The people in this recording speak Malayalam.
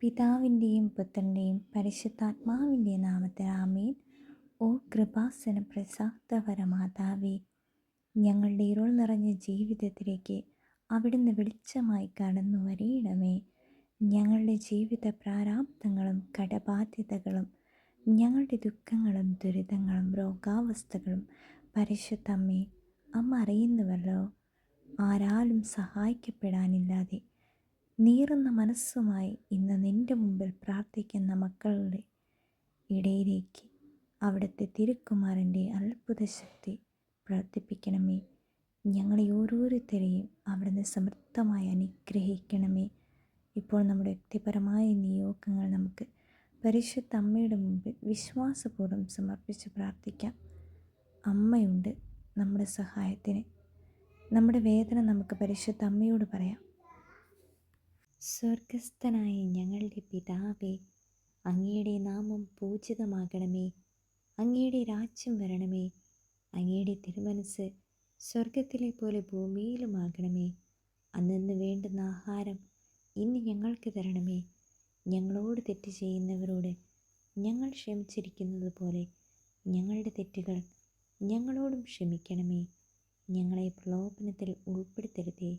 പിതാവിന്റെയും പുത്രന്റെയും പരിശുദ്ധാത്മാവിന്റെ നാമത്തിൽ ആമേൻ. ഓ കൃപാസന പ്രസാദപരമാതാവേ ഞങ്ങളുടെ ഇരുൾ നിറഞ്ഞ ജീവിതത്തിലേക്ക് അവിടുന്ന് വെളിച്ചമായി കടന്നു വരയിടമേ ഞങ്ങളുടെ ജീവിത പ്രാരാബ്ദങ്ങളും കടബാധ്യതകളും ഞങ്ങളുടെ ദുഃഖങ്ങളും ദുരിതങ്ങളും രോഗാവസ്ഥകളും പരിശുദ്ധമ്മേ അമ്മ അറിയുന്നുവല്ലോ. ആരാലും സഹായിക്കപ്പെടാനില്ലാതെ നീറുന്ന മനസ്സുമായി ഇന്ന് നിന്റെ മുമ്പിൽ പ്രാർത്ഥിക്കുന്ന മക്കളുടെ ഇടയിലേക്ക് അവിടുത്തെ തിരുക്കുമാരന്റെ അത്ഭുത ശക്തി പ്രവർത്തിപ്പിക്കണമേ ഞങ്ങളെ ഓരോരുത്തരെയും അവിടുന്ന് സമൃദ്ധമായി അനുഗ്രഹിക്കണമേ. ഇപ്പോൾ നമ്മുടെ വ്യക്തിപരമായ നിയോഗങ്ങൾ നമുക്ക് പരിശുദ്ധ അമ്മയുടെ മുമ്പിൽ വിശ്വാസപൂർവം സമർപ്പിച്ച് പ്രാർത്ഥിക്കാം. അമ്മയുണ്ട് നമ്മുടെ സഹായത്തിന്. നമ്മുടെ വേദന നമുക്ക് പരിശുദ്ധ അമ്മയോട് പറയാം. സ്വർഗസ്ഥനായ ഞങ്ങളുടെ പിതാവേ അങ്ങയുടെ നാമം പൂജിതമാകണമേ. അങ്ങയുടെ രാജ്യം വരണമേ. അങ്ങയുടെ തിരുമനസ് സ്വർഗത്തിലെ പോലെ ഭൂമിയിലുമാകണമേ അന്നു വേണ്ടുന്ന ആഹാരം ഇന്ന് ഞങ്ങൾക്ക് തരണമേ. ഞങ്ങളോട് തെറ്റ് ചെയ്യുന്നവരോട് ഞങ്ങൾ ക്ഷമിച്ചിരിക്കുന്നത് പോലെ ഞങ്ങളുടെ തെറ്റുകൾ ഞങ്ങളോടും ക്ഷമിക്കണമേ. ഞങ്ങളെ പ്രലോഭനത്തിൽ ഉൾപ്പെടുത്തരുതേ.